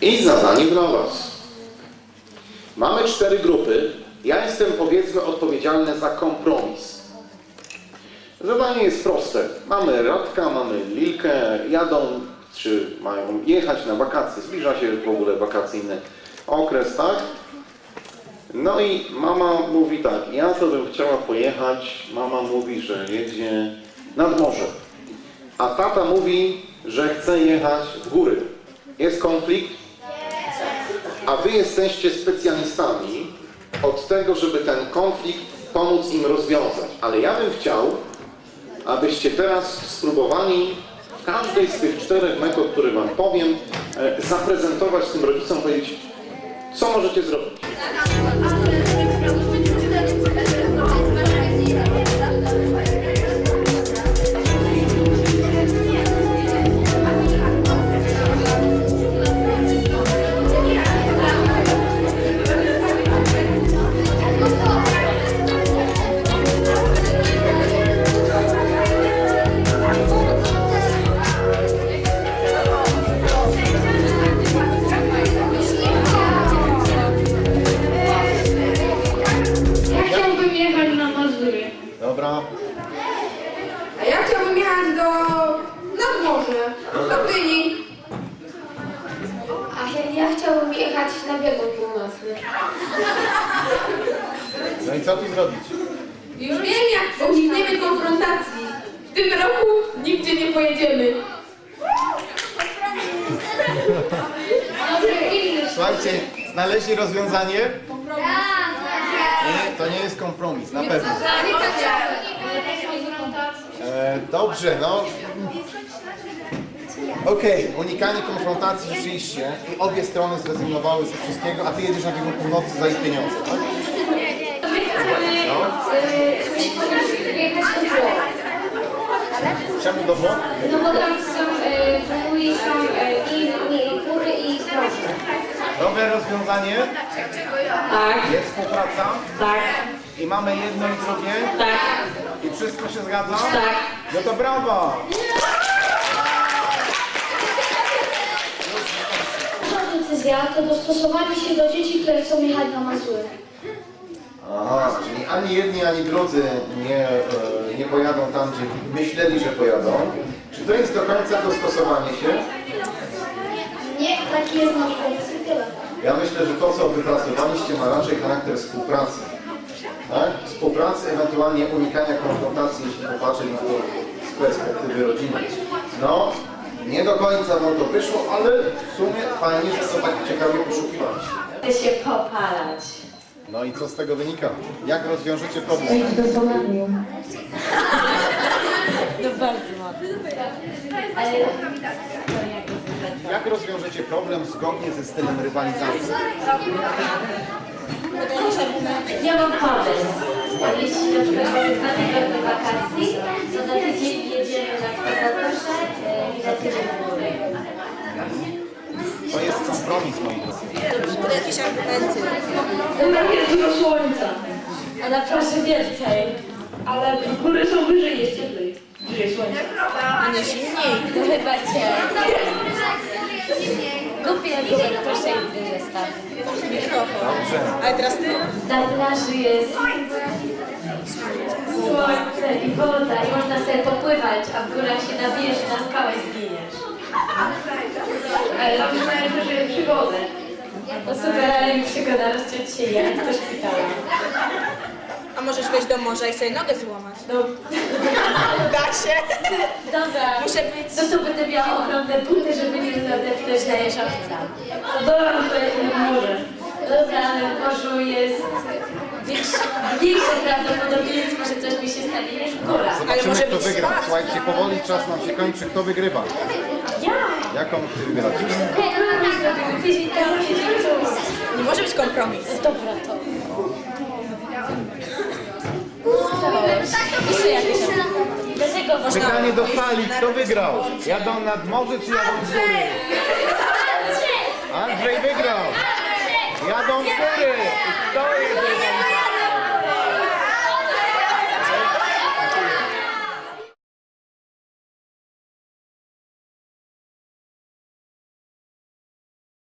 I zadanie dla Was. Mamy cztery grupy. Ja jestem powiedzmy odpowiedzialny za kompromis. Zadanie jest proste. Mamy Radka, mamy Lilkę, jadą, czy mają jechać na wakacje. Zbliża się w ogóle wakacyjny okres, tak? No i mama mówi tak, ja to bym chciała pojechać, mama mówi, że jedzie nad morze. A tata mówi, że chce jechać w góry. Jest konflikt? A wy jesteście specjalistami od tego, żeby ten konflikt pomóc im rozwiązać. Ale ja bym chciał, abyście teraz spróbowali w każdej z tych czterech metod, które wam powiem, e, zaprezentować tym rodzicom, powiedzieć, co możecie zrobić. Dobra. A ja chciałbym jechać do... nad morze, do Gdyni. A ja chciałbym jechać na biegun północny. No i co tu zrobić? Już wiem, jak unikniemy konfrontacji. W tym roku nigdzie nie pojedziemy. Słuchajcie, znaleźli rozwiązanie? To nie jest kompromis, na pewno. E, dobrze, no. Okej, unikanie konfrontacji rzeczywiście i obie strony zrezygnowały ze wszystkiego, a ty jedziesz na biegun północy za ich pieniądze, tak? Chcemy y, jechać do Włoch. Czemu do Włoch? No bo tam są y, są y, i, i góry i morze. Dobre rozwiązanie, Tak, jest współpraca tak, i mamy jedno i drugie tak, i wszystko się zgadza? tak. No to brawo! Nasza decyzja to dostosowanie się do dzieci, które chcą jechać na Mazury. Aha, czyli ani jedni, ani drudzy nie, e, nie pojadą tam, gdzie myśleli, że pojadą. Czy to jest do końca dostosowanie się? Nie, taki jest nasz pomysł. Ja myślę, że to, co wypracowaliście, ma raczej charakter współpracy. Tak? Współpracy, ewentualnie unikania konfrontacji, jeśli popatrzeć na to z perspektywy rodziny. No, nie do końca wam to wyszło, ale w sumie fajnie, że to tak ciekawie poszukiwaliście. Chcę się popalać. No i co z tego wynika? Jak rozwiążecie problem? No bardzo ładnie. Ale to jak rozwiążecie problem zgodnie ze stylem rywalizacji? Ja mam pomysł. Jeśli na przykład mamy dwa tygodnie wakacji, to na tydzień jedziemy na przykład na proszę i lecimy w góry. To jest kompromis, moi drodzy. Tam jest dużo słońca, A na proszę więcej. ale góry są wyżej, jest cieplej. Słońca. A nie silniej. No chyba cię. Kupię go na proszę inny zestaw. Dobrze. Na plaży jest słońce i woda i można sobie popływać, a w górach się nabijesz i na skałę zginiesz. Ale że jest przygodę. No super, ale mi przygoda rozciąć się jechać do szpitala. A możesz wejść do morza i sobie nogę złamać. No, Da się. dobra. Muszę być... No to będę miała ogromne buty, żeby nie nadepnąć na jeżowca. Dobra, tutaj na morze. Dobra, ale w morzu jest większe, większe prawdopodobieństwo, że coś mi się stanie niż w górach. Zobaczymy, może kto być wygra. spadek. Słuchajcie, powoli czas nam się kończy. Kto wygrywa? Ja! Jaką ty wybieracie? Kompromis zrobimy tydzień tam, tydzień tu. Nie może być kompromis. Dobra, to. Dlaczego można... Pytanie do sali. Kto wygrał? Jadą nad morze czy jadą z góry? Andrzej wygrał. Jadą w góry. I to jest